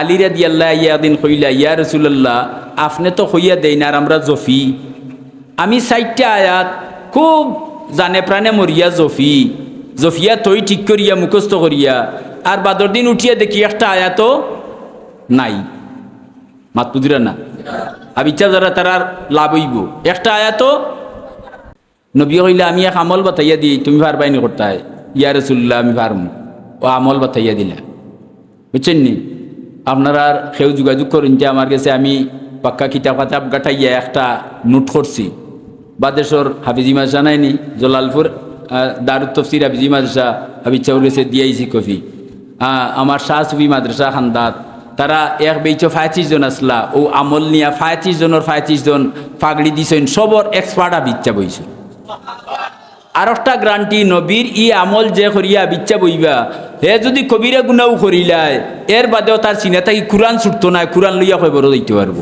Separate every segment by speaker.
Speaker 1: আলিরা দিয়াল্লাহ ইয়াদিন কইলা, ইয়া রসুল্লাহ আপনি তো কইয়া দেই না আমরা জফি। আমি চারটা আয়াত খুব জানে প্রাণে মরিয়া জফি। জফিয়া তৈ ঠিক করিয়া, মুখস্থ করিয়া, আর বাদর দিন উঠিয়া দেখি একটা আয়াতও নাই। মাত বুঝিরা না? আর ইচ্ছা যারা তারার লাভ হইব। একটা আয়াতও নবী কইলা, আমি এক আমল বাতাইয়া দিই তুমি পারবাইনি করতে ইয়া রসুল্লাহ আমি পারমু ও আমল বাতাইয়া দিলা। বুঝছেন নি? আপনারা সেও যোগাযোগ করেন যে আমার কাছে আমি পাক্কা কিতাব কাতাব গাঠাইয়া একটা নোট করছি। বাদেশ্বর হাফিজি মাসা নাইনি, জলালপুর দারুদ তফসির হাফিজি মাদ্রাসা হাবিজ চাউর কাছে দিয়াইছি কফি আমার শাহ সুফি মাদ্রাসা খান্দাত। তারা এক বেচ পঁয়ত্রিশ জন আসলা, ও আমল নিয়া পঁয়ত্রিশ জনের পঁয়ত্রিশ জন ফাগড়ি দিছেন, সবর এক্সপার্ট আবিচ্ছা বইছে। আর একটা গ্রান্টি নবীর ই আমল যে করিয়া বিচ্ছা বইবা। হে যদি কবিরা গুনাও করিলায় এর বাদেও তার চিনা থাকি কোরআন ছুটতো না কোরআন লইয়া কই বড় দিতে পারব।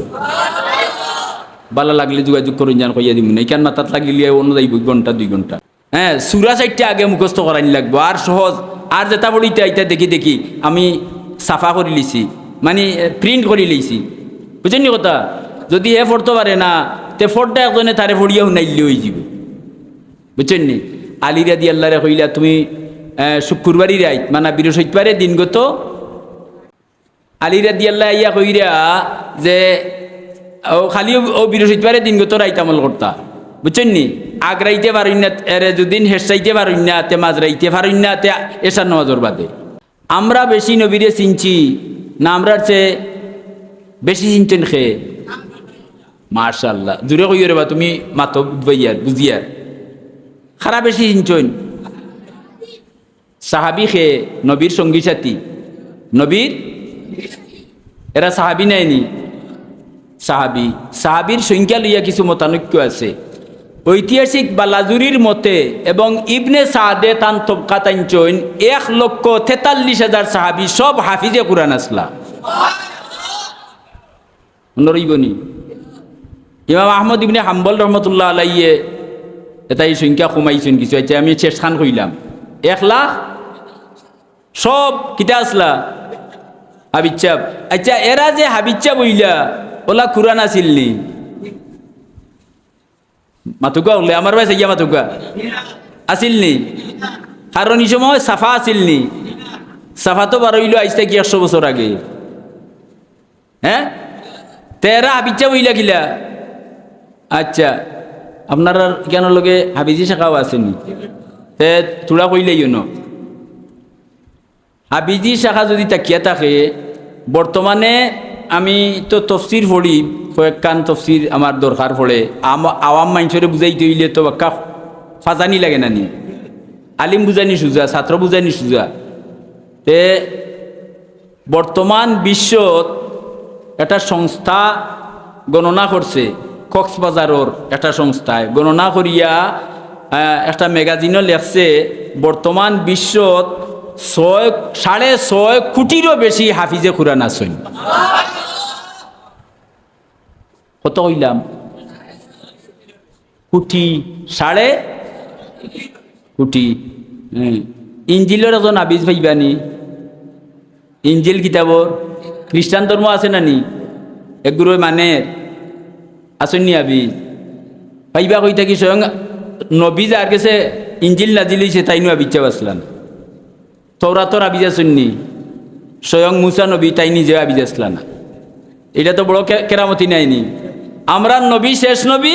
Speaker 1: বালা লাগলে যোগাযোগ করুন জান, কইয়া দিব না কেন মাথাত লাগিলে অন্য যাইব ঘণ্টা দুই ঘণ্টা হ্যাঁ সুরা সাইডটা আগে মুখস্থ করাইন লাগবো, আর সহজ, আর যেটা বলিতে আইতা দেখি দেখি, আমি সাফা করে লিছি মানে প্রিন্ট করে লইছি বুঝছেন নি কথা? যদি হে পড়তে পারে না, তে ফোরটা একজনে তারে ফড়িয়া শুনাইলে হয়ে যাব। বুঝছেন নি? আলিরা দি আল্লাহরে কইলা, তুমি শুক্রবারই রাইত মানে বৃহস্পতিবারে দিনগত আলিরা দি আল্লাহ ইয়া কইরা যে, ও খালি ও- বৃহস্পতিবারে দিনগত রাইত আমল করতা। বুঝছেন নি? আগ রাইতে পারুন না, এরে যদিন শেষ রাইতে পারুন না, তে মাঝ রাইতে পারুন না, তে এসার নামাজর বাদে। আমরা বেশি নবীরে চিনছি, না আমরার চেয়ে বেশি চিনতেন খেয়ে মার্শাল্লাহ জুড়ে কইও রে বা, তুমি মাতো বুঝবাইয়ার বুঝিয়ার। খারাপ বেশি চিনছইন সাহাবি খে নবীর সঙ্গী সাথী। নবীর? এরা সাহাবি নেয়নি সাহাবি। সাহাবির সংখ্যা লইয়া কিছু মতানৈক্য আছে। ঐতিহাসিক বালাজুরির মতে এবং ইবনে সাদে তান তবকা তাইনচইন এক লক্ষ তেতাল্লিশ হাজার সাহাবি সব হাফিজে কোরআন আসলা। নরইবনি ইমাম আহমদ ইবনে হাম্বল রহমতুল্লাহ আলাইয়ে এটাই সংখ্যা কমাইছেন কিছু আচ্ছা আমি শেষ খান কইলাম। এক লাখ? সব কিতা আসলা? হাবিচ্ছাব। আচ্ছা এরা যে হাবিচ্ছা বইলা ওলা কুরান আসিলনি মাতুকা উল্লে আমার ভাই সাইয়া মাতুকা। আসিলনি কারণ এই সময় সাফা আসিলনি সাফা তো বারইলো আইসতে কি একশো বছর আগে? হ্যাঁ? তেরা হাবিচ্ছা বইলা কিলা? আচ্ছা। আপনার কেন লগে হাবিজি শাখাও আসেনি? তে তোরা কইলেই ন হাবিজি শাখা যদি তাকিয়া থাকে, বর্তমানে আমি তো তফসির পড়ি কয়েকখান তফসির আমার দরকার পড়ে। আওয়াম মানুষরে বুঝাইতে হইলে তো বাক্কা ফাজানি লাগে নানি আলিম বুঝানি সুজা ছাত্র বুঝানি সুজা তে বর্তমান বিশ্বত একটা সংস্থা গণনা করছে। কক্সবাজারর একটা সংস্থায়। গণনা করিয়া একটা ম্যাগাজিনও লেখছে, বর্তমান বিশ্বত ছয়, সাড়ে ছয় কোটিরও বেশি হাফিজে কোরআন আছেন কত কইলাম? কোটি, সাড়ে কোটি। হ্যাঁ। ইঞ্জিলের এজন আবিজ ভাইবানি। ইঞ্জিল কিতাবর খ্রিস্টান ধর্ম আছে নানি এগুলো মানে আসেননি আবিজ পাইবা কই থাকি স্বয়ং নবী যার কাছে ইঞ্জিল নাজিল হয়েছে তাই নো আবিচ্ছা বাসলাম তৌরাতর আবিজ আসেননি, স্বয়ং মুসা নবী তাই নিজে আবিজ আসলা না এটা তো বড় কেরামতি নাইনি আমরা নবী শেষ নবী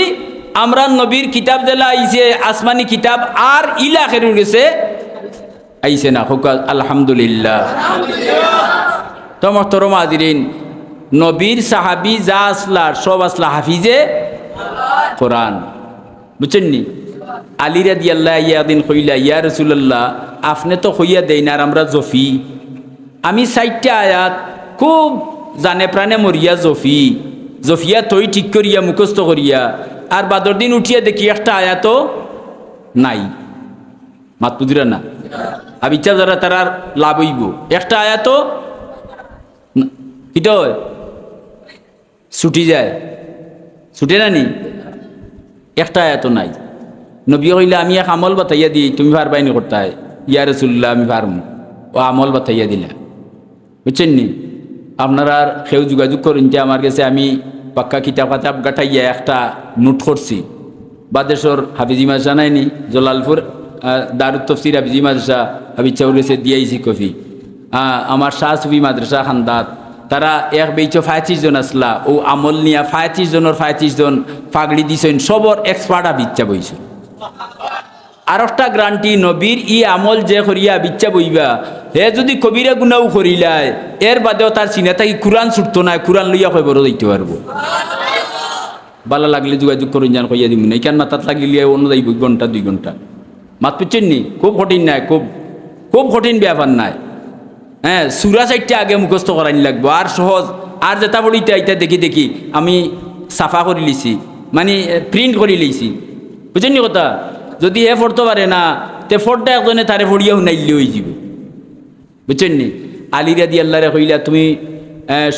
Speaker 1: আমরা নবীর কিতাব দেলা আইছে আসমানি কিতাব আর ইলা খেরুর গেছে আইছে না। হোক আলহামদুলিল্লাহ। তোমার তরম আজিরিন নবীর সাহাবি যা আসলার সব আসলা হাফিজে কোরআন। বুঝছেন নি আলিরা দিয়াল্লাহ ইয়াদিন কইলা, ইয়া রসুল্লাহ আপনি তো কইয়া দেই না আর আমরা জফি। আমি চারটা আয়াত খুব জানে প্রাণে মরিয়া জফি। জফিয়া তৈ ঠিক করিয়া, মুখস্থ করিয়া, আর বাদর দিন উঠিয়া দেখি একটা আয়াতও নাই। মাত বুঝিরা না? ইচ্ছা যারা তারার লাভ হইব। একটা আয়াতও কিট ছুটি যায়। ছুটে না নি? একটা আয়াত নাই। নবী কইলে, আমি এক আমল বাতাইয়া দিই, তুমি পারবাইনি করতে ইয়া রসুল্লাহ আমি পারমু। ও আমল বাতাইয়া দিলা। বুঝছেন নি? আপনারা সেও যোগাযোগ করুন যে, আমার কাছে আমি পাক্কা কিতাব কাতাব গাঠাইয়া একটা নোট করছি। বাদেশ্বর হাফিজি মাদ্রাসা নাইনি জলালপুর দারুদ তফসির হাফিজি মাদ্রাসা হাবিজ চাউর দিয়াইছি কফি আমার শাহ সুফি মাদ্রাসা খান্দাত। তারা এক বেচ পঁয়ত্রিশ জন আসলা, ও আমল নিয়া পঁয়ত্রিশ জনের পঁয়ত্রিশ জন পাগড়ি দিছেন, সবর এক্সপার্ট হাবিচ্ছা বইছে আর একটা গ্রান্টি নবীর ই আমল যে করিয়া বিচ্ছা বইবা, হে যদি কবিরা গুনাও করিলায়, এর বাদেও তার চিনা থাকি কোরআন ছুটতো না কোরআন লইয়া কই বড় দিতে পারব। বালা লাগলে যোগাযোগ করুন, জান কইয়া দিব না কেন মাথাত লাগিলে অন্য যাইব, ঘণ্টা, দুই ঘণ্টা। মাত পুচ্ছেন নি? খুব কঠিন নাই, খুব খুব কঠিন ব্যাপার নাই। হ্যাঁ সুরা সাইডটা আগে মুখস্থ করানি লাগবো। আর সহজ, আর যেটা পড়িতে আইতা দেখি দেখি। আমি সাফা করে লিছি। মানে প্রিন্ট করে লিছি। বুঝছেন নি কথা? যদি এ পড়তে পারে না, তে ফোরটা একজনে তারে ফড়িয়া শুনাইলে হয়ে যাব বুঝছেন নি? আলিরা দি আল্লাহরে কইলা, তুমি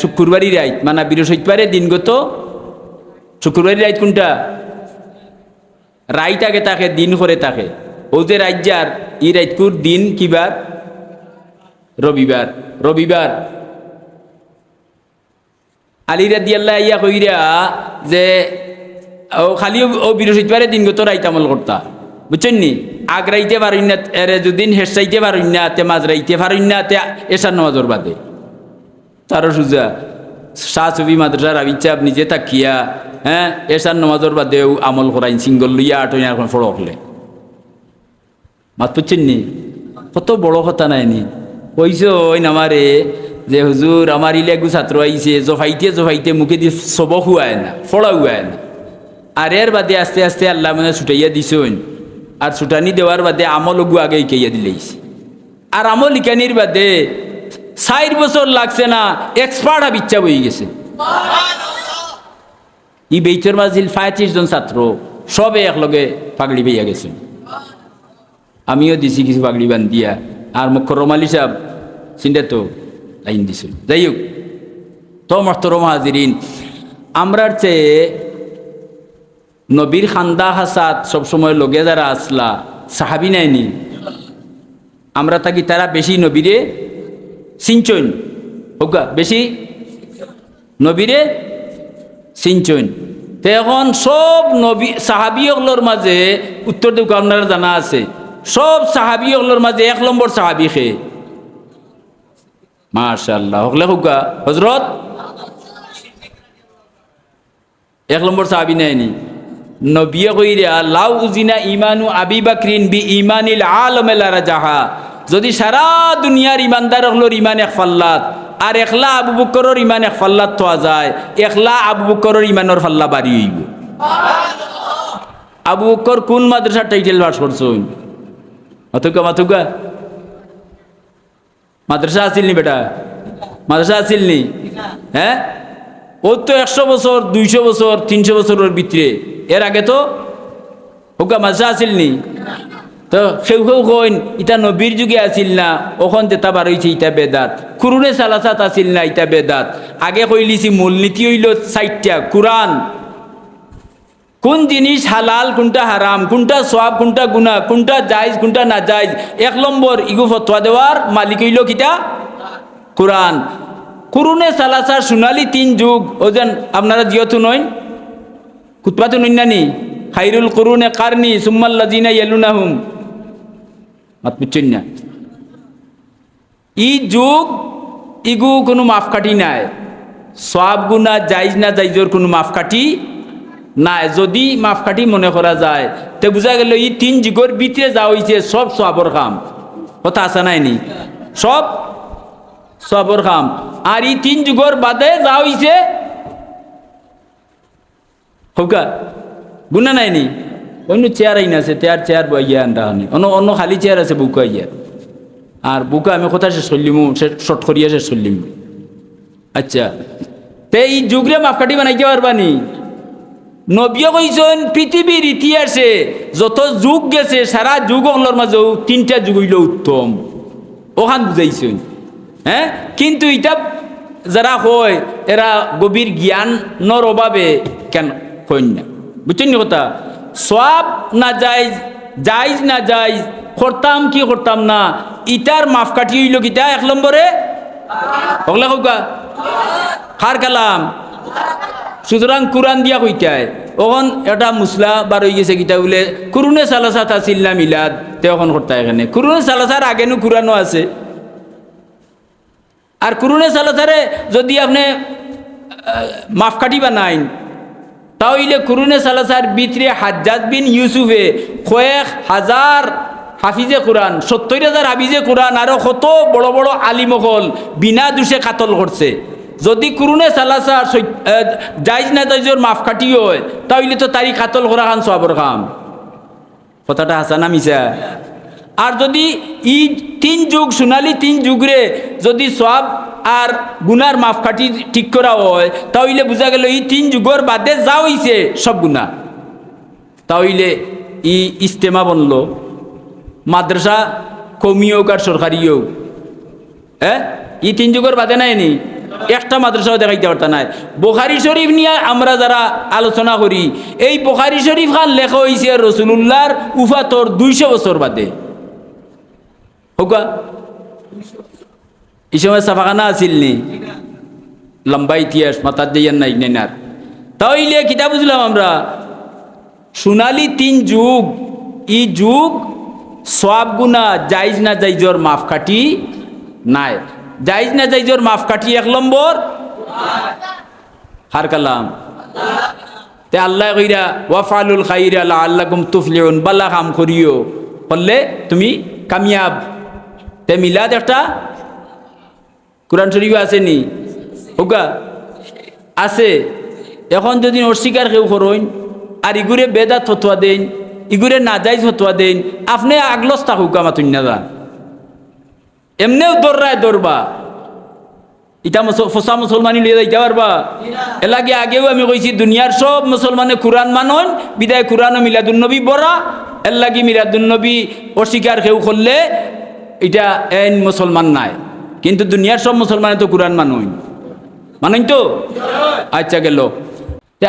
Speaker 1: শুক্রবারই রাইত মানে বৃহস্পতিবারে দিনগত শুক্রবারই রাইত কোনটা? রাইত আগে তাকে, দিন করে তাকে। ও যে রাজ্যার ই রাইতকুর দিন কিবার রবিবার রবিবার। আলিরা দিয়াল্লা ইয়া কইরা যে, ও খালি ও- বৃহস্পতিবারে দিনগত রাইত আমল করতা। বুঝছেন নি? আগ রাইতে পারুন না, এরে যদিন শেষ রাইতে পারুন না, তে মাঝ রাইতে পারুন না, তে এসার নামাজর বাদে। তারও সুজা, শাহ ছবি মাদ্রাসার আবিচ্ছা নিজে তাকিয়া হ্যাঁ এসার নামাজর বাদেও আমল করাইন, সিঙ্গল লইয়া আটই এখন ফড়কলে মাত পুচ্ছেন নি? কত বড় কথা নাই নি? কইস ওই আমারে যে হুজুর আমার ইলে একগু ছাত্র আইছে জফাইতে জফাইতে মুখে দিয়ে সব হুয়ায় না ফড়া হুয়ায় না। আর এর বাদে আস্তে আস্তে আল্লাহ মানে ছুটাইয়া দিছইন আর ছুটানি দেওয়ার বাদে আমল গু আগে ইকাইয়া দিলেইছে আর আমল ইকানির বাদে ষাট বছর লাগছে না এক্সপার্ট হাব ইচ্ছা বই গেছে। ই বেচর মাঝিল পঁয়ত্রিশ জন ছাত্র সবে একলগে পাগড়ি পেয়ে গেছেন আমিও দিছি কিছু পাগড়ি বান্ধিয়া। আর মুখ্য রমালি সাহেব চিন্তা তো আইন দিছে যাই হোক তো মস্তরম হাজিরিন আমরার চেয়ে নবীর খান্দা হাসাত সবসময় লগে যারা আসলা, সাহাবি নাইনি আমরা থাকি তারা বেশি নবীরে সিঞ্চন হোকা বেশি নবীরে সিঞ্চন তো এখন সব নবী সাহাবিগুলোর মাঝে উত্তর দিক আপনারা জানা আছে। সব সাহাবিগুলোর মাঝে এক নম্বর সাহাবি খে মাশাল্লাহ হকলে হোকা হজরত এক নম্বর সাহাবি নেয়নি নবিয়ে কইরা লাউ উজিনা ইমানু আবি বাকরিন বি ইমানিল আলমেলারা যাহা যদি সারা দুনিয়ার ইমানদার হলোর ইমান এক ফাল্লাত, আর একলা আবু বকরের ইমান এক ফাল্লাত থোয়া যায়, একলা আবু বকরের ইমানের ফাল্লা বাড়ি হইব। আবু বকর কোন মাদ্রাসার টাইটেল পাস করছুন মাথুকা মাথুকা? মাদ্রাসা আসিল নি বেটা? মাদ্রাসা আসিল নি? হ্যাঁ? ও তো একশো বছর, দুইশো বছর, তিনশো বছরের ভিতরে। এর আগে তো হুকা মাদ্রাসা আসিল নি। তো সেউ সেউ কইন ইটা নবীর যুগে আসিল না, ওখন যেটা বার হয়েছে ইটা বেদাত। কুরুনে সালাসাত আসিল না ইটা বেদাত। আগে কইলিছি, মূলনীতি হইল চাইটা কোরআন। কোন জিনিস হালাল, কোনটা হারাম, কোনটা সব কোনটা গুণা কোনটা জায়জ, কোনটা না জায়জ এক নম্বর ইগু ফতোয়া দেওয়ার মালিক হইল কিটা কোরআন। কুরুনে সালাসার সোনালি তিন যুগ। ওজন আপনারা জিয়তু নইন কুতবাতু নইনানি খাইরুল কুরুনে কারনি সুম্মাল্লাজিনা ইয়ালুনাহুম। মাত বুঝছেন না? ই যুগ ইগু কোনো মাপকাঠি নাই। সব গুণা জাইজ না জাইজর কোনো মাপকাঠি নাই, যদি মাপকাঠি মনে করা যায়। তে বুঝা গেল ই তিন যুগর ভিতরে যা হয়েছে সব সবর কাম। কথা আছে নাই নি? সব সবর কাম। আর ই তিন যুগর বাদে যা হয়েছে হোকা গুণা নাই নি? অন্য চেয়ার আইন আছে চেয়ার চেয়ার বইয়া আনটা আনি অন্য অন্য খালি চেয়ার আছে বুকা ইয়া আর বুকা আমি কথা শেষ করলিমু শর্ট করিয়া শেষ করলিম আচ্ছা। তে এই যুগরে মাপকাঠি বানাইতে পারবানি নবীয় কইছেন, পৃথিবীর ইতিহাসে যত যুগ গেছে, সারা যুগ অংলর মাঝেও তিনটা যুগ হইল উত্তম। ওখান বুঝাইছেন। হ্যাঁ? কিন্তু এটা যারা হয়, এরা গভীর জ্ঞানর অভাবে কেন কইন না। বুঝছেন কথা? সব না যাইজ যাইজ না যাইজ করতাম কি করতাম না, ইটার মাপকাঠি হইল কিটা? এক নম্বরে? ওগুলা হোকা খার কালাম। সুতরাং কোরআন দিয়া কইতায় ওখন এটা মুসলা বার হয়ে গেছে কিতা বলে, কুরুনে সালাসাত আছিল না মিলাদ? তে করতা এখানে। কুরুনে সালাসার আগেনু কুরআনও আছে। আর কুরুনে সালাসারে যদি আপনি মাফ কাটিবা নাইন তাহলে কুরুনে সালাসার ভিতরে হাজ্জাজ বিন ইউসুফে কয়েক হাজার হাফিজে কোরআন, সত্তর হাজার হাফিজে কোরআন, আরও কত বড় বড় আলিমকল বিনা দোষে কাতল করছে। যদি কুরুনে সালাসার যাইজ না যাইজর মাফ কাটি হয় তাহলে তো তারি কাতল করা খান সবর কাম। কথাটা হাসানা মিশা আর যদি ই তিন যুগ সোনালি তিন যুগরে যদি সব আর গুনার মাপকাঠি ঠিক করা হয় তাহলে বোঝা গেল এই তিন যুগর বাদে যা হইছে সব গুণা। তাহলে ই ইস্তেমা বনল। মাদ্রাসা কমি হোক আর সরকারি হোক হ্যাঁ ই তিন যুগর বাদে নাই নি? একটা মাদ্রাসাও দেখাইতে পারতা নাই। বোখারি শরীফ নিয়ে আমরা যারা আলোচনা করি, এই বোখারি শরীফ খান লেখা হয়েছে রসুল্লাহর উফাতর দুইশো বছর বাদে। হোকা এই সময় সাফাখানা আছিল নি? লম্বা ইতিহাস মাতার দিয়ে নাই নেনার তাহলে কিতা বুঝলাম আমরা, সোনালি তিন যুগ, ই যুগ সব গুণা, জাইজ না জাইজর মাফ কাটি নাই। জাইজ না জাইজর মাফ কাটি এক নম্বর? হার কালাম। তে আল্লাহ কইরা ওয়াফালুল খাইরা আল্লাহ আল্লাহ কুম তুফলিউন বাল্লা কাম করিও। বললে, তুমি কামিয়াব। তে মিলাদ একটা? কোরআন শরীফ আছে নি হোকা? আছে। এখন যদি অস্বীকার কেউ করইন আর ইগুরে বেদাত ফতোয়া দেন, ইগুরে নাজাইজ ফতোয়া দেন, আপনি আগলস থাকুক তুই না যান এমনিও দৌড়ায় দৌড়বা ইটা ফসা মুসলমানি লিয়ে যাইতে পারবা এলাগে আগেও আমি কইছি দুনিয়ার সব মুসলমানে কোরআন মানন বিদায় কোরআন ও মিলাদুন্নবী বড়া এর লাগি মিলাদুন্নবী অস্বীকার কেউ করলে এটা এন মুসলমান নাই কিন্তু দুনিয়ার সব মুসলমানে তো কোরআন মানুন মানুন তো আচ্ছা গেল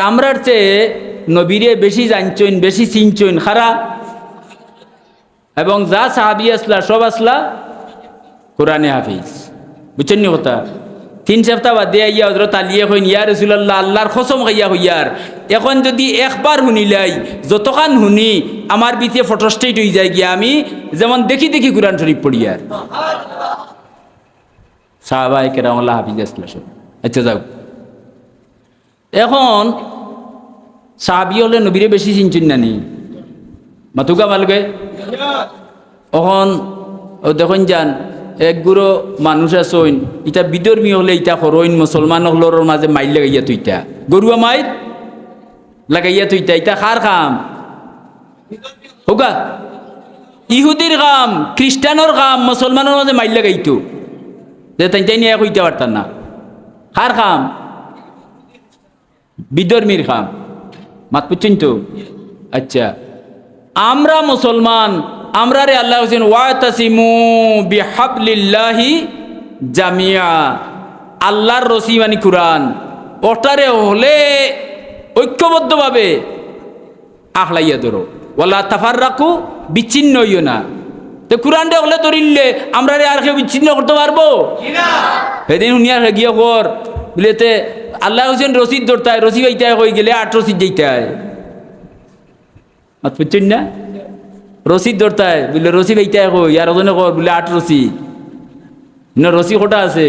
Speaker 1: আমরার চেয়ে নবীরে বেশি জানছইন বেশি চিনছইন খারা এবং যা সাহাবি আসলা সব আসলা কোরআনে হাফিজ। বুঝছেন নি কথা? তিন সপ্তাহ বাদ দিয়ে ইয়া হজরত আলিয়ে কইন ইয়া রসুল্লাহ আল্লাহর খসম খাইয়া হইয়ার। এখন যদি একবার শুনিলাই যতখান শুনি, আমার বিতে ফটোস্টেট হয়ে যায় গিয়া আমি যেমন দেখি দেখি কোরআন শরীফ পড়ি আর। সাহাবাই কেরামল্লাহ হাফিজ আসলা সব। আচ্ছা যাও। এখন সাহাবি হলে নবীরে বেশি চিনচিন নানি মাতুকা মালকে? এখন ও দেখুন যান এক গুরো মানুষ আছইন ইটা বিধর্মী হলে ইটা করইন মুসলমান হলর মাঝে মাইল লাগাইয়া তুইটা গরুয়া মাইল লাগাইয়া তুইটা ইটা। খার খাম। হোকা ইহুদির কাম খ্রিস্টানোর কাম মুসলমানের মাঝে মাইল লাগাইতো যে তাই তাই নিয়ে কইতে পারতাম না। খার খাম। বিধর্মীর খাম। মাত বুঝছেন তো। আচ্ছা। আমরা মুসলমান আমরা রে আল্লাহ হোসেন ওয়াতাসিমু বিহাবলিল্লাহি জামিয়া। আল্লাহর রসি মানে কুরআন। ওটারে হলে ঐক্যবদ্ধভাবে আখলাইয়া ধরো। ওলা তাফার রাখু বিচ্ছিন্ন হইও না। তো কোরআনটা হলে ধরিলে আমরা রে আর কেউ বিচ্ছিন্ন করতে পারব? সেদিন শুনিয়া গিয়ে কর বলেতে আল্লাহ হোসেন রসিদ ধরতায় রসি হইতে হয়ে গেলে? আট রসিদ যেতে হয়। বুঝছেন না? রসিদ ধরতায় বলে রসি ভাইতে কো ইয়ার ওজনে কর বলে আট রসি না রসি কোটা আছে।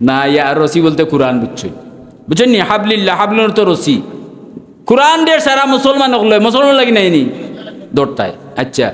Speaker 1: না ইয়ার রসি বলতে কোরআন বুঝছ বুঝছেন নি? হাবলিল্লা হাবলুর তো রসি কোরআন রে সারা মুসলমান লয় মুসলমান লাগি নাইনি ধরতায় আচ্ছা।